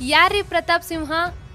ಯಾರಿ ಪ್ರತಾಪ್ ಸಿಂಹ?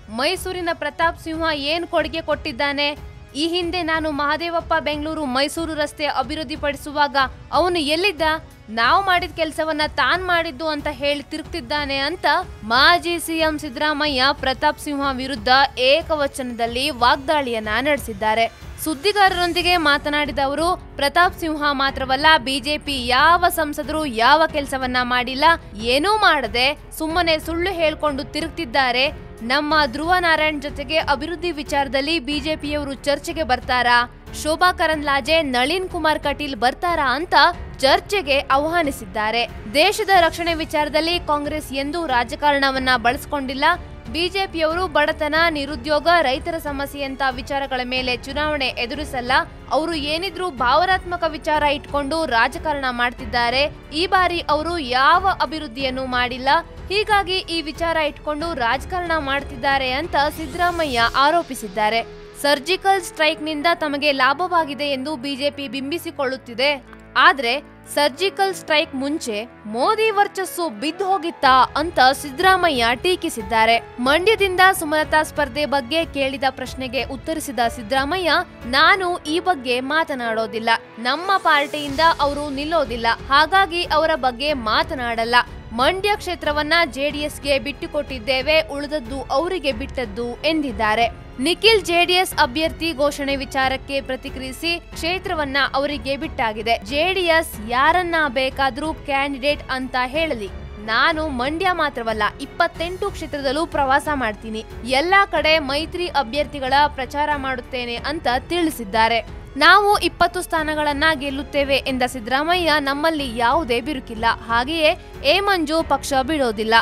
ಮೈಸೂರಿನ ಪ್ರತಾಪ್ ಸಿಂಹ ಏನು ಕೊಡುಗೆ ಕೊಟ್ಟಿದ್ದಾನೆ? ಈ ಹಿಂದೆ ನಾನು ಮಹದೇವಪ್ಪ ಬೆಂಗಳೂರು ಮೈಸೂರು ರಸ್ತೆ ಅಭಿವೃದ್ಧಿಪಡಿಸುವಾಗ ಅವನು ಎಲ್ಲಿದ್ದ? ನಾವು ಮಾಡಿದ ಕೆಲಸವನ್ನ ತಾನ್ ಮಾಡಿದ್ದು ಅಂತ ಹೇಳಿ ತಿರುಗ್ತಿದ್ದಾನೆ ಅಂತ ಮಾಜಿ ಸಿಎಂ ಸಿದ್ದರಾಮಯ್ಯ ಪ್ರತಾಪ್ ಸಿಂಹ ವಿರುದ್ಧ ಏಕವಚನದಲ್ಲಿ ವಾಗ್ದಾಳಿಯನ್ನ ನಡೆಸಿದ್ದಾರೆ. ಸುದ್ದಿಗಾರರೊಂದಿಗೆ ಮಾತನಾಡಿದ ಅವರು, ಪ್ರತಾಪ್ ಸಿಂಹ ಮಾತ್ರವಲ್ಲ, ಬಿಜೆಪಿ ಯಾವ ಸಂಸದರು ಯಾವ ಕೆಲಸವನ್ನ ಮಾಡಿಲ್ಲ, ಏನೂ ಮಾಡದೆ ಸುಮ್ಮನೆ ಸುಳ್ಳು ಹೇಳ್ಕೊಂಡು ತಿರುಗ್ತಿದ್ದಾರೆ. ನಮ್ಮ ಧ್ರುವ ನಾರಾಯಣ್ ಜೊತೆಗೆ ಅಭಿವೃದ್ಧಿ ವಿಚಾರದಲ್ಲಿ ಬಿಜೆಪಿಯವರು ಚರ್ಚೆಗೆ ಬರ್ತಾರಾ? ಶೋಭಾ ಕರಂದ್ಲಾಜೆ, ನಳಿನ್ ಕುಮಾರ್ ಕಟೀಲ್ ಬರ್ತಾರಾ ಅಂತ ಚರ್ಚೆಗೆ ಆಹ್ವಾನಿಸಿದ್ದಾರೆ. ದೇಶದ ರಕ್ಷಣೆ ವಿಚಾರದಲ್ಲಿ ಕಾಂಗ್ರೆಸ್ ಎಂದೂ ರಾಜಕಾರಣವನ್ನ ಬಳಸಿಕೊಂಡಿಲ್ಲ ಬಿಜೆಪಿಯವರು ಬಡತನ, ನಿರುದ್ಯೋಗ, ರೈತರ ಸಮಸ್ಯೆಯಂತ ವಿಚಾರಗಳ ಮೇಲೆ ಚುನಾವಣೆ ಎದುರಿಸಲ್ಲ. ಅವರು ಏನಿದ್ರೂ ಭಾವನಾತ್ಮಕ ವಿಚಾರ ಇಟ್ಕೊಂಡು ರಾಜಕಾರಣ ಮಾಡ್ತಿದ್ದಾರೆ. ಈ ಬಾರಿ ಅವರು ಯಾವ ಅಭಿವೃದ್ಧಿಯನ್ನು ಮಾಡಿಲ್ಲ. ಹೀಗಾಗಿ ಈ ವಿಚಾರ ಇಟ್ಕೊಂಡು ರಾಜಕಾರಣ ಮಾಡ್ತಿದ್ದಾರೆ ಅಂತ ಸಿದ್ದರಾಮಯ್ಯ ಆರೋಪಿಸಿದ್ದಾರೆ. ಸರ್ಜಿಕಲ್ ಸ್ಟ್ರೈಕ್ನಿಂದ ತಮಗೆ ಲಾಭವಾಗಿದೆ ಎಂದು ಬಿಜೆಪಿ ಬಿಂಬಿಸಿಕೊಳ್ಳುತ್ತಿದೆ. ಆದ್ರೆ ಸರ್ಜಿಕಲ್ ಸ್ಟ್ರೈಕ್ ಮುಂಚೆ ಮೋದಿ ವರ್ಚಸ್ಸು ಬಿದ್ದು ಹೋಗಿತ್ತಾ ಅಂತ ಸಿದ್ದರಾಮಯ್ಯ ಟೀಕಿಸಿದ್ದಾರೆ. ಮಂಡ್ಯದಿಂದ ಸುಮಲತಾ ಸ್ಪರ್ಧೆ ಬಗ್ಗೆ ಕೇಳಿದ ಪ್ರಶ್ನೆಗೆ ಉತ್ತರಿಸಿದ ಸಿದ್ದರಾಮಯ್ಯ, ನಾನು ಈ ಬಗ್ಗೆ ಮಾತನಾಡೋದಿಲ್ಲ. ನಮ್ಮ ಪಾರ್ಟಿಯಿಂದ ಅವರು ನಿಲ್ಲೋದಿಲ್ಲ. ಹಾಗಾಗಿ ಅವರ ಬಗ್ಗೆ ಮಾತನಾಡಲ್ಲ. ಮಂಡ್ಯ ಕ್ಷೇತ್ರವನ್ನ ಜೆಡಿಎಸ್ಗೆ ಬಿಟ್ಟುಕೊಟ್ಟಿದ್ದೇವೆ, ಉಳಿದದ್ದು ಅವರಿಗೆ ಬಿಟ್ಟದ್ದು ಎಂದಿದ್ದಾರೆ. ನಿಖಿಲ್ ಜೆಡಿಎಸ್ ಅಭ್ಯರ್ಥಿ ಘೋಷಣೆ ವಿಚಾರಕ್ಕೆ ಪ್ರತಿಕ್ರಿಯಿಸಿ ಕ್ಷೇತ್ರವನ್ನ ಅವರಿಗೆ ಬಿಟ್ಟಾಗಿದೆ. ಜೆಡಿಎಸ್ ಯಾರನ್ನ ಬೇಕಾದರೂ ಕ್ಯಾಂಡಿಡೇಟ್ ಅಂತ ಹೇಳಲಿ. ನಾನು ಮಂಡ್ಯ ಮಾತ್ರವಲ್ಲ, ಇಪ್ಪತ್ತೆಂಟು ಕ್ಷೇತ್ರದಲ್ಲೂ ಪ್ರವಾಸ ಮಾಡ್ತೀನಿ. ಎಲ್ಲಾ ಕಡೆ ಮೈತ್ರಿ ಅಭ್ಯರ್ಥಿಗಳ ಪ್ರಚಾರ ಮಾಡುತ್ತೇನೆ ಅಂತ ತಿಳಿಸಿದ್ದಾರೆ. ನಾವು ಇಪ್ಪತ್ತು ಸ್ಥಾನಗಳನ್ನ ಗೆಲ್ಲುತ್ತೇವೆ ಎಂದ ಸಿದ್ದರಾಮಯ್ಯ ನಮ್ಮಲ್ಲಿ ಯಾವುದೇ ಬಿರುಕಿಲ್ಲ. ಹಾಗೆಯೇ ಎ ಮಂಜು ಪಕ್ಷ ಬಿಡೋದಿಲ್ಲ.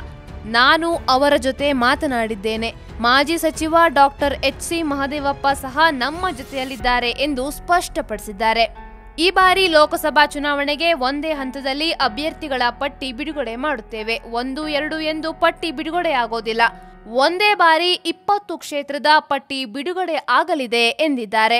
ನಾನು ಅವರ ಜೊತೆ ಮಾತನಾಡಿದ್ದೇನೆ. ಮಾಜಿ ಸಚಿವ ಡಾಕ್ಟರ್ ಎಚ್ ಸಿ ಮಹದೇವಪ್ಪ ಸಹ ನಮ್ಮ ಜೊತೆಯಲ್ಲಿದ್ದಾರೆ ಎಂದು ಸ್ಪಷ್ಟಪಡಿಸಿದ್ದಾರೆ. ಈ ಬಾರಿ ಲೋಕಸಭಾ ಚುನಾವಣೆಗೆ ಒಂದೇ ಹಂತದಲ್ಲಿ ಅಭ್ಯರ್ಥಿಗಳ ಪಟ್ಟಿ ಬಿಡುಗಡೆ ಮಾಡುತ್ತೇವೆ. ಒಂದು, ಎರಡು ಎಂದು ಪಟ್ಟಿ ಬಿಡುಗಡೆ ಆಗೋದಿಲ್ಲ. ಒಂದೇ ಬಾರಿ ಇಪ್ಪತ್ತು ಕ್ಷೇತ್ರದ ಪಟ್ಟಿ ಬಿಡುಗಡೆ ಆಗಲಿದೆ ಎಂದಿದ್ದಾರೆ.